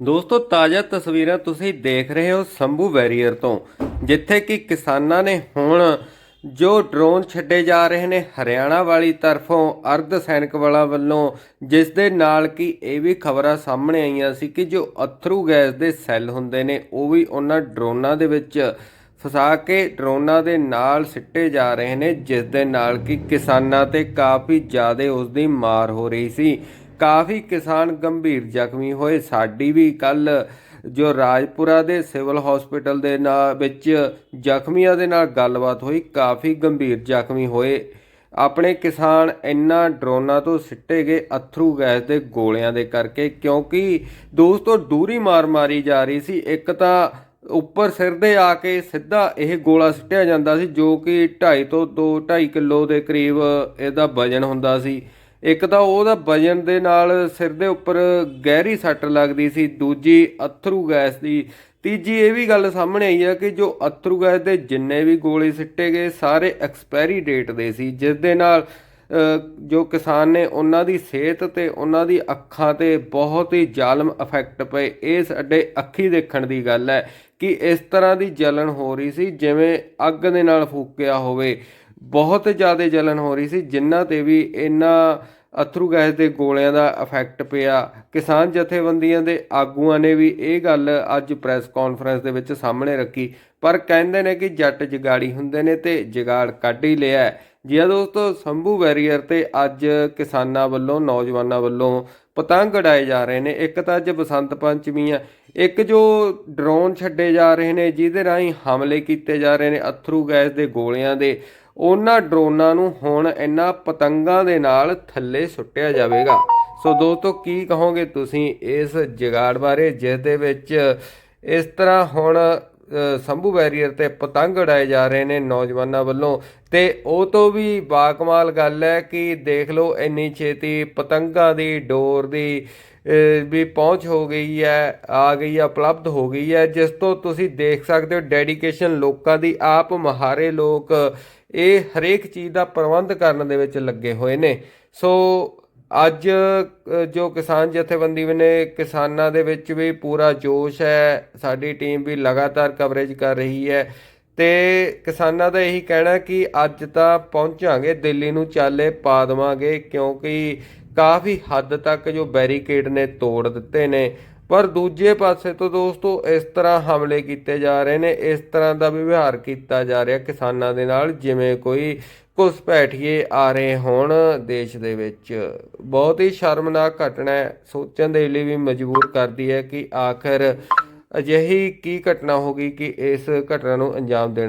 ਦੋਸਤੋ, ਤਾਜ਼ਾ ਤਸਵੀਰਾਂ ਤੁਸੀਂ ਦੇਖ ਰਹੇ ਹੋ ਸੰਭੂ ਵੈਰੀਅਰ ਤੋਂ, ਜਿੱਥੇ ਕਿ ਕਿਸਾਨਾਂ ਨੇ ਹੁਣ ਜੋ ਡਰੋਨ ਛੱਡੇ ਜਾ ਰਹੇ ਨੇ ਹਰਿਆਣਾ ਵਾਲੀ ਤਰਫੋਂ, ਅਰਧ ਸੈਨਿਕ ਵਾਲਾ ਵੱਲੋਂ, ਜਿਸ ਦੇ ਨਾਲ ਕਿ ਇਹ ਵੀ ਖਬਰਾਂ ਸਾਹਮਣੇ ਆਈਆਂ ਸੀ ਕਿ ਜੋ ਅਥਰੂ ਗੈਸ ਦੇ ਸੈੱਲ ਹੁੰਦੇ ਨੇ, ਉਹ ਵੀ ਉਹਨਾਂ ਡਰੋਨਾਂ ਦੇ ਵਿੱਚ ਫਸਾ ਕੇ ਡਰੋਨਾਂ ਦੇ ਨਾਲ ਸਿੱਟੇ ਜਾ ਰਹੇ ਨੇ, ਜਿਸ ਦੇ ਨਾਲ ਕਿ ਕਿਸਾਨਾਂ ਤੇ ਕਾਫੀ ਜ਼ਿਆਦਾ ਉਸ ਦੀ ਮਾਰ ਹੋ ਰਹੀ ਸੀ। ਕਾਫੀ ਕਿਸਾਨ ਗੰਭੀਰ ਜ਼ਖਮੀ ਹੋਏ। ਸਾਡੀ ਵੀ ਕੱਲ ਜੋ ਰਾਜਪੁਰਾ ਦੇ ਸਿਵਲ ਹਸਪੀਟਲ ਦੇ ਨਾਲ ਵਿੱਚ ਜ਼ਖਮੀਆਂ ਦੇ ਨਾਲ ਗੱਲਬਾਤ ਹੋਈ। ਕਾਫੀ ਗੰਭੀਰ ਜ਼ਖਮੀ ਹੋਏ। ਆਪਣੇ ਕਿਸਾਨ ਇੰਨਾ ਡਰੋਨਾਂ ਤੋਂ ਸਿੱਟੇ ਗਏ ਅਥਰੂ ਗੈਸ ਦੇ ਗੋਲਿਆਂ ਦੇ ਕਰਕੇ ਕਿਉਂਕਿ ਦੋਸਤੋ ਦੂਰੀ ਮਾਰ ਮਾਰੀ ਜਾ ਰਹੀ ਸੀ। ਇੱਕ ਤਾਂ ਉੱਪਰ ਸਿਰ ਦੇ ਆ ਕੇ ਸਿੱਧਾ ਇਹ ਗੋਲਾ ਸਿੱਟਿਆ ਜਾਂਦਾ ਸੀ ਜੋ ਕਿ 2.5 ਤੋਂ 2 2.5 ਕਿਲੋ ਦੇ ਕਰੀਬ ਇਹਦਾ ਵਜਨ ਹੁੰਦਾ ਸੀ। ਇੱਕ ਤਾਂ ਉਹਦਾ ਵਜਨ ਦੇ ਨਾਲ ਸਿਰ ਦੇ ਉੱਪਰ ਗਹਿਰੀ ਸੱਟ ਲੱਗਦੀ ਸੀ, ਦੂਜੀ ਅਥਰੂ ਗੈਸ ਦੀ। ਤੀਜੀ ਇਹ ਵੀ ਗੱਲ ਸਾਹਮਣੇ ਆਈ ਹੈ ਕਿ ਜੋ ਅਥਰੂ ਗੈਸ ਦੇ ਜਿੰਨੇ ਵੀ ਗੋਲੇ ਸਿੱਟੇ ਗਏ, ਸਾਰੇ ਐਕਸਪਾਇਰੀ ਡੇਟ ਦੇ ਸੀ, ਜਿਸ ਦੇ ਨਾਲ ਜੋ ਕਿਸਾਨ ਨੇ ਉਹਨਾਂ ਦੀ ਸਿਹਤ ਤੇ ਉਹਨਾਂ ਦੀ ਅੱਖਾਂ ਤੇ ਬਹੁਤ ਹੀ ਜ਼ਾਲਮ ਇਫੈਕਟ ਪਏ। ਇਹ ਸਾਡੇ ਅੱਖੀ ਦੇਖਣ ਦੀ ਗੱਲ ਹੈ ਕਿ ਇਸ ਤਰ੍ਹਾਂ ਦੀ ਜਲਨ ਹੋ ਰਹੀ ਸੀ, ਜਿਵੇਂ ਅੱਗ ਦੇ ਨਾਲ ਫੂਕਿਆ ਹੋਵੇ। ਬਹੁਤ ਜ਼ਿਆਦਾ ਜਲਨ ਹੋ ਰਹੀ ਸੀ ਜਿਨ੍ਹਾਂ ਤੇ ਵੀ ਇਹਨਾਂ ਅਥਰੂ ਗੈਸ ਦੇ ਗੋਲਿਆਂ ਦਾ ਇਫੈਕਟ ਪਿਆ। ਕਿਸਾਨ ਜਥੇਬੰਦੀਆਂ ਦੇ ਆਗੂਆਂ ਨੇ ਵੀ ਇਹ ਗੱਲ ਅੱਜ ਪ੍ਰੈਸ ਕਾਨਫਰੰਸ ਦੇ ਵਿੱਚ ਸਾਹਮਣੇ ਰੱਖੀ। ਪਰ ਕਹਿੰਦੇ ਨੇ ਕਿ ਜੱਟ ਜਗਾੜੀ ਹੁੰਦੇ ਨੇ ਤੇ ਜਗਾੜ ਕੱਢ ਹੀ ਲਿਆ ਜੀ ਆ ਦੋਸਤੋ, ਸੰਭੂ ਵੈਰੀਅਰ ਤੇ ਅੱਜ ਕਿਸਾਨਾਂ ਵੱਲੋਂ, ਨੌਜਵਾਨਾਂ ਵੱਲੋਂ ਪਤੰਗ ਉਡਾਏ ਜਾ ਰਹੇ ਨੇ। ਇੱਕ ਤਾਂ ਅੱਜ ਬਸੰਤ ਪੰਚਮੀ ਆ। ਇੱਕ ਜੋ ਡਰੋਨ ਛੱਡੇ ਜਾ ਰਹੇ ਨੇ, ਜਿਹਦੇ ਰਾਹੀਂ ਹਮਲੇ ਕੀਤੇ ਜਾ ਰਹੇ ਨੇ ਅਥਰੂ ਗੈਸ ਦੇ ਗੋਲਿਆਂ ਦੇ। ਉਹਨਾਂ ਡਰੋਨਾਂ ਨੂੰ ਹੁਣ ਇਹਨਾਂ ਪਤੰਗਾਂ ਦੇ ਨਾਲ ਥੱਲੇ ਸੁੱਟਿਆ ਜਾਵੇਗਾ। ਸੋ ਦੋਸਤੋ, ਕੀ ਕਹੋਗੇ ਤੁਸੀਂ ਇਸ ਜਗਾੜ ਬਾਰੇ, ਜਿਸ ਦੇ ਵਿੱਚ ਇਸ ਤਰ੍ਹਾਂ ਹੁਣ ਸੰਭੂ ਬੈਰੀਅਰ ਤੇ ਪਤੰਗ ਉਡਾਏ ਜਾ ਰਹੇ ਨੇ ਨੌਜਵਾਨਾਂ ਵੱਲੋਂ। ਤੇ ਉਹ ਤੋਂ ਵੀ ਬਾਕਮਾਲ ਗੱਲ ਹੈ ਕਿ ਦੇਖ ਲਓ, ਇੰਨੀ ਛੇਤੀ ਪਤੰਗਾਂ ਦੀ ਡੋਰ ਦੀ ਵੀ ਪਹੁੰਚ ਹੋ ਗਈ ਹੈ, ਆ ਗਈ ਹੈ, ਉਪਲਬਧ ਹੋ ਗਈ ਹੈ। ਜਿਸ ਤੋਂ ਤੁਸੀਂ ਦੇਖ ਸਕਦੇ ਹੋ, ਡੈਡੀਕੇਸ਼ਨ ਲੋਕਾਂ ਦੀ ਆਪ ਮਹਾਰੇ ਲੋਕ ਇਹ ਹਰੇਕ ਚੀਜ਼ ਦਾ ਪ੍ਰਬੰਧ ਕਰਨ ਦੇ ਵਿੱਚ ਲੱਗੇ ਹੋਏ ਨੇ। ਸੋ ਅੱਜ ਜੋ ਕਿਸਾਨ ਜਥੇਬੰਦੀ ਨੇ ਕਿਸਾਨਾਂ ਦੇ ਵਿੱਚ ਵੀ ਪੂਰਾ ਜੋਸ਼ ਹੈ, ਸਾਡੀ ਟੀਮ ਵੀ ਲਗਾਤਾਰ ਕਵਰੇਜ ਕਰ ਰਹੀ ਹੈ, ਤੇ ਕਿਸਾਨਾਂ ਦਾ ਇਹੀ ਕਹਿਣਾ ਕਿ ਅੱਜ ਤਾਂ ਪਹੁੰਚਾਂਗੇ, ਦਿੱਲੀ ਨੂੰ ਚਾਲੇ ਪਾ ਦੇਵਾਂਗੇ, ਕਿਉਂਕਿ ਕਾਫੀ ਹੱਦ ਤੱਕ ਜੋ ਬੈਰੀਕੇਡ ਨੇ ਤੋੜ ਦਿੱਤੇ ਨੇ ਪਰ ਦੂਜੇ ਪਾਸੇ ਤੋਂ ਦੋਸਤੋ, ਇਸ ਤਰ੍ਹਾਂ ਹਮਲੇ ਕੀਤੇ ਜਾ ਰਹੇ ਨੇ, ਇਸ ਤਰ੍ਹਾਂ ਦਾ ਵਿਵਹਾਰ ਕੀਤਾ ਜਾ ਰਿਹਾ ਕਿਸਾਨਾਂ ਦੇ ਨਾਲ, ਜਿਵੇਂ ਕੋਈ ਘੁਸਪੈਠੀਏ ਆ ਰਹੇ ਹੋਣ ਦੇਸ਼ ਦੇ ਵਿੱਚ। ਬਹੁਤ ਹੀ ਸ਼ਰਮਨਾਕ ਘਟਨਾ ਹੈ। ਸੋਚਣ ਦੇ ਲਈ ਵੀ ਮਜਬੂਰ ਕਰਦੀ ਹੈ ਕਿ ਆਖਰ ਅਜਿਹੀ ਕੀ ਘਟਨਾ ਹੋ ਗਈ ਕਿ ਇਸ ਘਟਨਾ ਨੂੰ ਅੰਜਾਮ ਦੇਣਾ